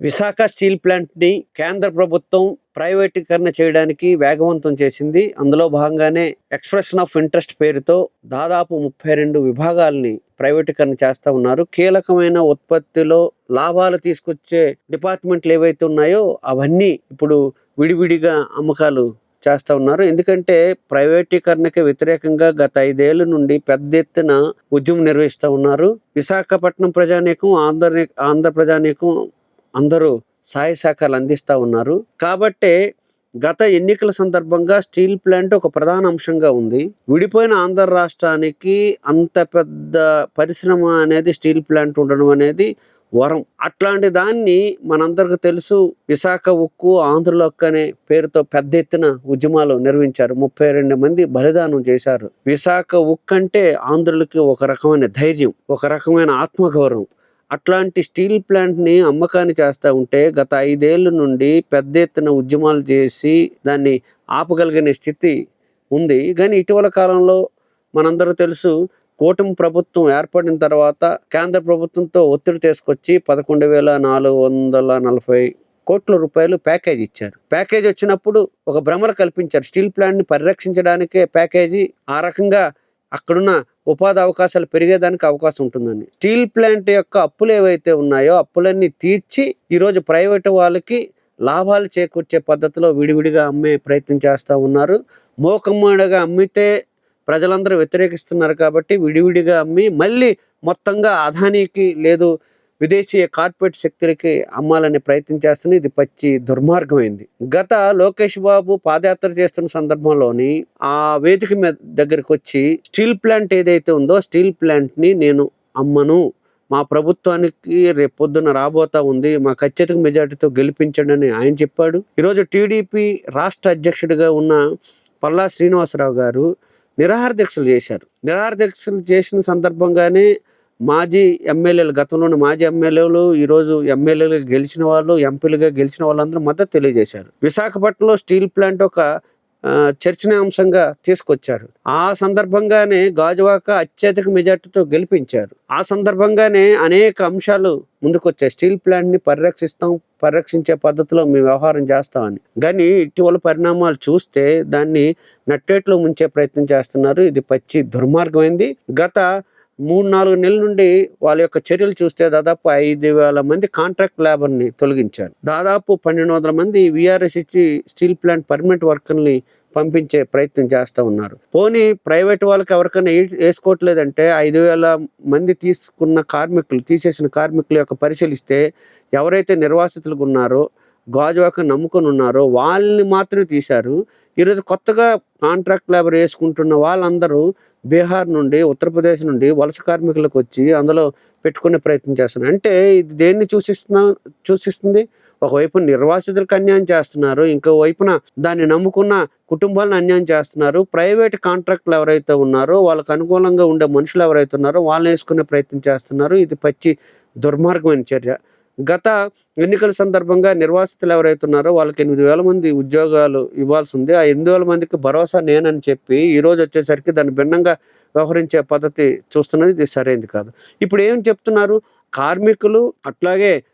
Visakha steel ప్లాంట్ని కేంద్ర ప్రభుత్వం ప్రైవేటీకరణ చేయడానికి వేగవంతం చేసింది. అందులో భాగంగానే ఎక్స్ప్రెషన్ ఆఫ్ ఇంట్రెస్ట్ పేరుతో దాదాపు ముప్పై రెండు విభాగాల్ని ప్రైవేటీకరణ చేస్తూ ఉన్నారు. కీలకమైన ఉత్పత్తిలో లాభాలు తీసుకొచ్చే డిపార్ట్మెంట్లు ఏవైతే ఉన్నాయో అవన్నీ ఇప్పుడు విడివిడిగా అమ్మకాలు చేస్తా ఉన్నారు. ఎందుకంటే ప్రైవేటీకరణకి వ్యతిరేకంగా గత ఐదేళ్ళ నుండి పెద్ద ఎత్తున ఉద్యమం నిర్వహిస్తూ ఉన్నారు. విశాఖపట్నం ప్రజానీకం ఆంధ్ర ఆంధ్ర ప్రజానీకం అందరూ సహాయ శాఖలు అందిస్తూ ఉన్నారు. కాబట్టే గత ఎన్నికల సందర్భంగా స్టీల్ ప్లాంట్ ఒక ప్రధాన అంశంగా ఉంది. విడిపోయిన ఆంధ్ర రాష్ట్రానికి అంత పెద్ద పరిశ్రమ అనేది స్టీల్ ప్లాంట్ ఉండడం అనేది వరం. అట్లాంటి దాన్ని మనందరికి తెలుసు విశాఖ ఉక్కు ఆంధ్రుల హక్కు అనే పేరుతో పెద్ద ఎత్తున ఉద్యమాలు నిర్వహించారు. ముప్పై రెండు మంది బలిదానం చేశారు. విశాఖ ఉక్కు అంటే ఆంధ్రులకి ఒక రకమైన ధైర్యం ఒక రకమైన ఆత్మగౌరవం. అట్లాంటి స్టీల్ ప్లాంట్ని అమ్మకాన్ని చేస్తూ ఉంటే గత ఐదేళ్ళ నుండి పెద్ద ఎత్తున ఉద్యమాలు చేసి దాన్ని ఆపగలిగిన స్థితి ఉంది. కానీ ఇటీవల కాలంలో మనందరూ తెలుసు కూటమి ప్రభుత్వం ఏర్పడిన తర్వాత కేంద్ర ప్రభుత్వంతో ఒత్తిడి తీసుకొచ్చి పదకొండు వేల నాలుగు వందల నలభై కోట్ల రూపాయలు ప్యాకేజ్ ఇచ్చారు. ప్యాకేజ్ వచ్చినప్పుడు ఒక భ్రమలు కల్పించారు. స్టీల్ ప్లాంట్ని పరిరక్షించడానికే ప్యాకేజీ ఆ రకంగా అక్కడున్న ఉపాధి అవకాశాలు పెరిగేదానికి అవకాశం ఉంటుందని స్టీల్ ప్లాంట్ యొక్క అప్పులు ఏవైతే ఉన్నాయో అప్పులన్నీ తీర్చి ఈరోజు ప్రైవేటు వాళ్ళకి లాభాలు చేకూర్చే పద్ధతిలో విడివిడిగా అమ్మే ప్రయత్నం చేస్తూ ఉన్నారు. మోకమ్మడిగా అమ్మితే ప్రజలందరూ వ్యతిరేకిస్తున్నారు కాబట్టి విడివిడిగా అమ్మి మళ్ళీ మొత్తంగా అదానీకి లేదు విదేశీ కార్పొరేట్ శక్తులకి అమ్మాలనే ప్రయత్నం చేస్తున్న ఇది పచ్చి దుర్మార్గమైంది. గత లోకేష్ బాబు పాదయాత్ర చేస్తున్న సందర్భంలోని ఆ వేదిక మీద దగ్గరికి వచ్చి స్టీల్ ప్లాంట్ ఏదైతే ఉందో స్టీల్ ప్లాంట్ని నేను అమ్మను. మా ప్రభుత్వానికి రేపొద్దున రాబోతా ఉంది. మా ఖచ్చితంగా మెజార్టీతో గెలిపించండి అని ఆయన చెప్పాడు. ఈరోజు టీడీపీ రాష్ట్ర అధ్యక్షుడిగా ఉన్న పల్లా శ్రీనివాసరావు గారు నిరాహార దీక్షలు చేశారు. నిరాహార దీక్షలు చేసిన సందర్భంగానే మాజీ ఎమ్మెల్యేలు గతంలోని మాజీ ఎమ్మెల్యేలు ఈరోజు ఎమ్మెల్యేలుగా గెలిచిన వాళ్ళు ఎంపీలుగా గెలిచిన వాళ్ళందరూ మద్దతు తెలియజేశారు. విశాఖపట్నంలో స్టీల్ ప్లాంట్ ఒక చర్చనీయాంశంగా తీసుకొచ్చారు. ఆ సందర్భంగానే గాజువాక అత్యధిక మెజార్టీతో గెలిపించారు. ఆ సందర్భంగానే అనేక అంశాలు ముందుకొచ్చాయి. స్టీల్ ప్లాంట్ని పరిరక్షిస్తాం పరిరక్షించే పద్ధతిలో మేము వ్యవహారం చేస్తామని. కానీ ఇటీవల పరిణామాలు చూస్తే దాన్ని నట్టేట్లో ముంచే ప్రయత్నం చేస్తున్నారు. ఇది పచ్చి దుర్మార్గమైంది. గత మూడు నాలుగు నెలల నుండి వాళ్ళ యొక్క చర్యలు చూస్తే దాదాపు ఐదు వేల మంది కాంట్రాక్ట్ లేబర్ని తొలగించారు. దాదాపు పన్నెండు వందల మంది విఆర్ఎస్ ఇచ్చి స్టీల్ ప్లాంట్ పర్మనెంట్ వర్కర్ని పంపించే ప్రయత్నం చేస్తూ ఉన్నారు. పోనీ ప్రైవేట్ వాళ్ళకి ఎవరికైనా వేసుకోవట్లేదంటే ఐదు వేల మంది తీసుకున్న కార్మికులు తీసేసిన కార్మికుల యొక్క పరిశీలిస్తే ఎవరైతే నిర్వాసితులకు ఉన్నారో గాజువాక నమ్ముకొని ఉన్నారో వాళ్ళని మాత్రమే తీశారు. ఈరోజు కొత్తగా కాంట్రాక్ట్ లేబర్ వేసుకుంటున్న వాళ్ళందరూ బీహార్ నుండి ఉత్తరప్రదేశ్ నుండి వలస కార్మికులకు వచ్చి అందులో పెట్టుకునే ప్రయత్నం చేస్తున్నారు. అంటే ఇది దేన్ని చూసిస్తున్నా చూసిస్తుంది? ఒకవైపు నిర్వాసితులకు అన్యాయం చేస్తున్నారు ఇంకో వైపున దాన్ని నమ్ముకున్న కుటుంబాలను అన్యాయం చేస్తున్నారు. ప్రైవేట్ కాంట్రాక్ట్లు ఎవరైతే ఉన్నారో వాళ్ళకు అనుకూలంగా ఉండే మనుషులు ఎవరైతే ఉన్నారో వాళ్ళని వేసుకునే ప్రయత్నం చేస్తున్నారు. ఇది పచ్చి దుర్మార్గమైన చర్య. గత ఎన్నికల సందర్భంగా నిర్వాసితులు ఎవరైతే ఉన్నారో వాళ్ళకి ఎనిమిది వేల మంది ఉద్యోగాలు ఇవ్వాల్సి ఉంది. ఆ ఎనిమిది వేల మందికి భరోసా నేనని చెప్పి ఈరోజు వచ్చేసరికి దాన్ని భిన్నంగా వ్యవహరించే పద్ధతి చూస్తున్నది ఇది సరైనది కాదు. ఇప్పుడు ఏం చెప్తున్నారు? కార్మికులు అట్లాగే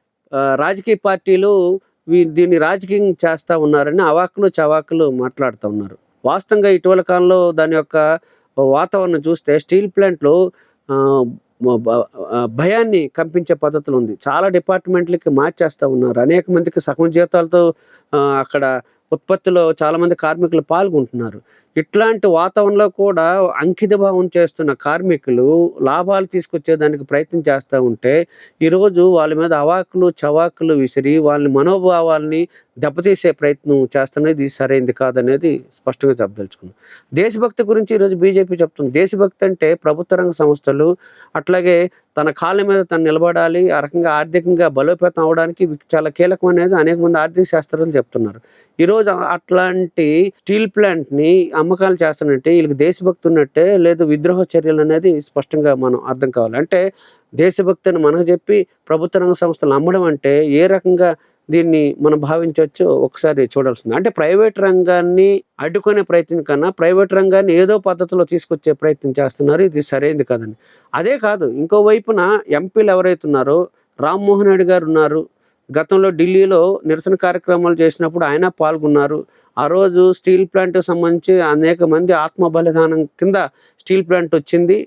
రాజకీయ పార్టీలు వీ- దీన్ని రాజకీయం చేస్తూ ఉన్నారని అవాకులు చవాకులు మాట్లాడుతూ ఉన్నారు. వాస్తవంగా ఇటీవల కాలంలో దాని యొక్క వాతావరణం చూస్తే స్టీల్ ప్లాంట్లు భయాన్ని కంపించే పద్ధతులు ఉంది. చాలా డిపార్ట్మెంట్లకి మార్చేస్తూ ఉన్నారు. అనేక మందికి సగం జీతాలతో అక్కడ ఉత్పత్తిలో చాలామంది కార్మికులు పాల్గొంటున్నారు. ఇట్లాంటి వాతావరణంలో కూడా అంకిత భావం చేస్తున్న కార్మికులు లాభాలు తీసుకొచ్చేదానికి ప్రయత్నం చేస్తూ ఉంటే ఈరోజు వాళ్ళ మీద అవాకులు చవాకులు విసిరి వాళ్ళ మనోభావాల్ని దెబ్బతీసే ప్రయత్నం చేస్తున్నది సరైంది సరైనది కాదనేది స్పష్టంగా చెప్పదలుచుకున్నాం. దేశభక్తి గురించి ఈరోజు బీజేపీ చెప్తుంది. దేశభక్తి అంటే ప్రభుత్వ రంగ సంస్థలు అట్లాగే తన కాళ్ళ మీద తను నిలబడాలి ఆ రకంగా ఆర్థికంగా బలోపేతం అవడానికి చాలా కీలకం అనేది అనేక మంది ఆర్థిక శాస్త్రజ్ఞులు చెప్తున్నారు. ఈరోజు అట్లాంటి స్టీల్ ప్లాంట్ని అమ్మకాలు చేస్తున్నట్టే వీళ్ళకి దేశభక్తి ఉన్నట్టే లేదు విద్రోహ చర్యలు అనేది స్పష్టంగా మనం అర్థం కావాలి. అంటే దేశభక్తి అని మనకు చెప్పి ప్రభుత్వ రంగ సంస్థలు అమ్మడం అంటే ఏ రకంగా దీన్ని మనం భావించవచ్చు ఒకసారి చూడాల్సింది. అంటే ప్రైవేట్ రంగాన్ని అడ్డుకునే ప్రయత్నం కన్నా ప్రైవేట్ రంగాన్ని ఏదో పద్ధతిలో తీసుకొచ్చే ప్రయత్నం చేస్తున్నారు. ఇది సరైనది కాదని అదే కాదు ఇంకో వైపున ఎంపీలు ఎవరైతే ఉన్నారో రామ్మోహన్ రెడ్డి గారు ఉన్నారు. గతంలో ఢిల్లీలో నిరసన కార్యక్రమాలు చేసినప్పుడు ఆయన పాల్గొన్నారు. ఆ రోజు స్టీల్ ప్లాంట్కి సంబంధించి అనేక మంది ఆత్మ బలిదానం కింద స్టీల్ ప్లాంట్ వచ్చింది.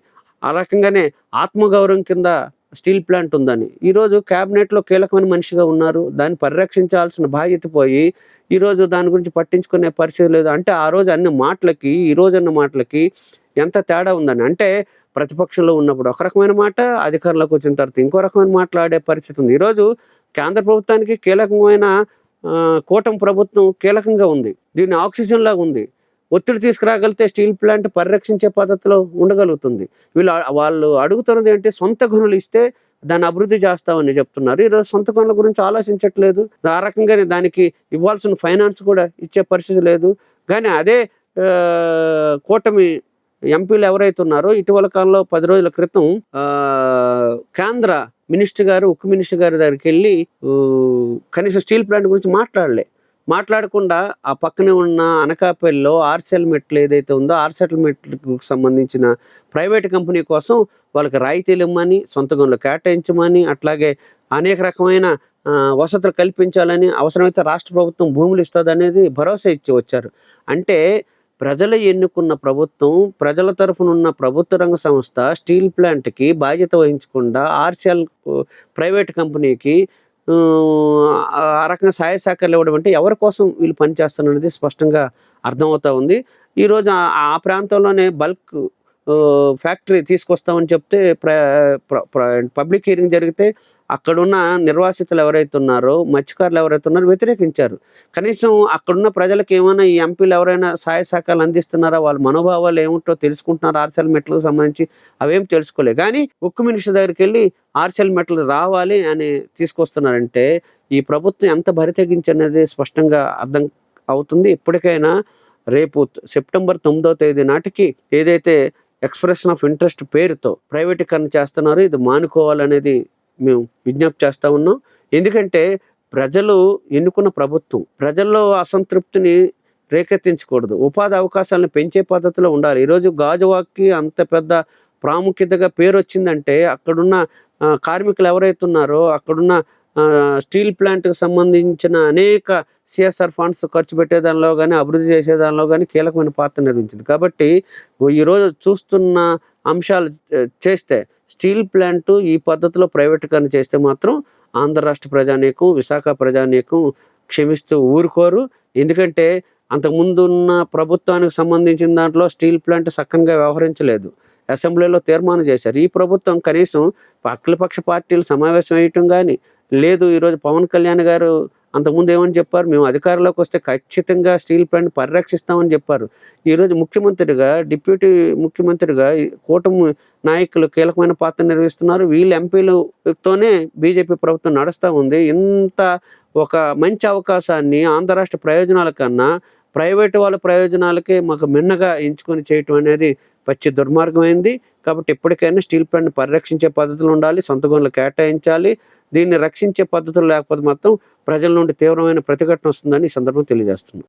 ఆ రకంగానే ఆత్మగౌరవం కింద స్టీల్ ప్లాంట్ ఉందని. ఈరోజు క్యాబినెట్లో కీలకమైన మనిషిగా ఉన్నారు. దాన్ని పరిరక్షించాల్సిన బాధ్యత పోయి ఈరోజు దాని గురించి పట్టించుకునే పరిస్థితి లేదు. అంటే ఆ రోజు అన్ని మాటలకి ఈ అన్న మాటలకి ఎంత తేడా ఉందని. అంటే ప్రతిపక్షంలో ఉన్నప్పుడు ఒక రకమైన మాట అధికారంలోకి వచ్చిన తర్వాత ఇంకో రకమైన మాట్లాడే పరిస్థితి ఉంది. ఈరోజు కేంద్ర ప్రభుత్వానికి కీలకమైన కూటమి ప్రభుత్వం కీలకంగా ఉంది. దీన్ని ఆక్సిజన్ లాగా ఉంది. ఒత్తిడి తీసుకురాగలిగితే స్టీల్ ప్లాంట్ పరిరక్షించే పద్ధతిలో ఉండగలుగుతుంది. వీళ్ళు వాళ్ళు అడుగుతున్నది ఏంటి? సొంత గనులు ఇస్తే దాన్ని అభివృద్ధి చేస్తామని చెప్తున్నారు. ఈరోజు సొంత గనుల గురించి ఆలోచించట్లేదు. ఆ రకంగానే దానికి ఇవ్వాల్సిన ఫైనాన్స్ కూడా ఇచ్చే పరిస్థితి లేదు. కానీ అదే కూటమి ఎంపీలు ఎవరైతే ఉన్నారో ఇటీవల కాలంలో పది రోజుల క్రితం కేంద్ర మినిస్టర్ గారు ఉక్కు మినిస్టర్ గారి దగ్గరికి వెళ్ళి కనీసం స్టీల్ ప్లాంట్ గురించి మాట్లాడలే. మాట్లాడకుండా ఆ పక్కనే ఉన్న అనకాపల్లిలో ఆర్సెల్ మెట్లు ఏదైతే ఉందో ఆర్సెల్ మెట్లకు సంబంధించిన ప్రైవేట్ కంపెనీ కోసం వాళ్ళకి రాయితీలు ఇవ్వమని సొంత గనులు కేటాయించమని అట్లాగే అనేక రకమైన వసతులు కల్పించాలని అవసరమైతే రాష్ట్ర ప్రభుత్వం భూములు ఇస్తుంది అనేది భరోసా ఇచ్చి వచ్చారు. అంటే ప్రజలు ఎన్నుకున్న ప్రభుత్వం ప్రజల తరఫున ఉన్న ప్రభుత్వ రంగ సంస్థ స్టీల్ ప్లాంట్కి బాధ్యత వహించకుండా ఆర్సిఎల్ ప్రైవేట్ కంపెనీకి ఆ, రకంగా సహాయ సహకారాలు ఇవ్వడం అంటే ఎవరి కోసం వీళ్ళు పనిచేస్తున్నది స్పష్టంగా అర్థమవుతూ ఉంది. ఈరోజు ఆ ప్రాంతంలోనే బల్క్ ఫ్యాక్టరీ తీసుకొస్తామని చెప్తే ప్ర పబ్లిక్ హీరింగ్ జరిగితే అక్కడున్న నిర్వాసితులు ఎవరైతే ఉన్నారో మత్స్యకారులు ఎవరైతే ఉన్నారో వ్యతిరేకించారు. కనీసం అక్కడున్న ప్రజలకు ఏమైనా ఈ ఎంపీలు ఎవరైనా సహాయ సహకారాలు అందిస్తున్నారా? వాళ్ళ మనోభావాలు ఏమిటో తెలుసుకుంటున్నారు? ఆర్సెల్ మెట్లకు సంబంధించి అవేం తెలుసుకోలే. కానీ ఉక్కు మినిస్టర్ దగ్గరికి వెళ్ళి ఆర్సెల్ మెట్లు రావాలి అని తీసుకొస్తున్నారంటే ఈ ప్రభుత్వం ఎంత బరితెగించనేది స్పష్టంగా అర్థం అవుతుంది. ఇప్పటికైనా రేపు సెప్టెంబర్ తొమ్మిదవ తేదీ నాటికి ఏదైతే ఎక్స్ప్రెషన్ ఆఫ్ ఇంట్రెస్ట్ పేరుతో ప్రైవేటీకరణ చేస్తున్నారు. ఇది మానుకోవాలనేది మేము విజ్ఞప్తి చేస్తూ ఉన్నాం. ఎందుకంటే ప్రజలు ఎన్నుకున్న ప్రభుత్వం ప్రజల్లో అసంతృప్తిని రేకెత్తించకూడదు. ఉపాధి అవకాశాలను పెంచే పద్ధతిలో ఉండాలి. ఈరోజు గాజువాక్కి అంత పెద్ద ప్రాముఖ్యతగా పేరు వచ్చిందంటే అక్కడున్న కార్మికులు ఎవరైతే ఉన్నారో అక్కడున్న స్టీల్ ప్లాంట్కి సంబంధించిన అనేక సిఎస్ఆర్ ఫండ్స్ ఖర్చు పెట్టేదానిలో కానీ అభివృద్ధి చేసే దానిలో కానీ కీలకమైన పాత్ర నిర్వహించింది. కాబట్టి ఈరోజు చూస్తున్న అంశాలు చేస్తే స్టీల్ ప్లాంట్ ఈ పద్ధతిలో ప్రైవేటీకరణ చేస్తే మాత్రం ఆంధ్ర రాష్ట్ర ప్రజానీకం విశాఖ ప్రజానీకం క్షమిస్తూ ఊరుకోరు. ఎందుకంటే అంతకుముందు ఉన్న ప్రభుత్వానికి సంబంధించిన దాంట్లో స్టీల్ ప్లాంట్ సక్రమంగా వ్యవహరించలేదు. అసెంబ్లీలో తీర్మానం చేశారు. ఈ ప్రభుత్వం కనీసం అఖిలపక్ష పార్టీలు సమావేశం వేయటం కానీ లేదు ఈరోజు పవన్ కళ్యాణ్ గారు అంతకుముందు ఏమని చెప్పారు? మేము అధికారంలోకి వస్తే ఖచ్చితంగా స్టీల్ ప్లాంట్ పరిరక్షిస్తామని చెప్పారు. ఈరోజు ముఖ్యమంత్రిగా డిప్యూటీ ముఖ్యమంత్రిగా కూటమి నాయకులు కీలకమైన పాత్ర నిర్వహిస్తున్నారు. వీళ్ళు ఎంపీలతోనే బీజేపీ ప్రభుత్వం నడుస్తూ ఉంది. ఇంత ఒక మంచి అవకాశాన్ని ఆంధ్ర రాష్ట్ర ప్రయోజనాల కన్నా ప్రైవేటు వాళ్ళ ప్రయోజనాలకే మాకు మిన్నగా ఎంచుకొని చేయటం అనేది పచ్చి దుర్మార్గమైంది. కాబట్టి ఎప్పటికైనా స్టీల్ ప్లాంట్ని పరిరక్షించే పద్ధతులు ఉండాలి సొంత గనులు కేటాయించాలి. దీన్ని రక్షించే పద్ధతులు లేకపోతే మాత్రం ప్రజల నుండి తీవ్రమైన ప్రతిఘటన వస్తుందని ఈ సందర్భం తెలియజేస్తున్నాం.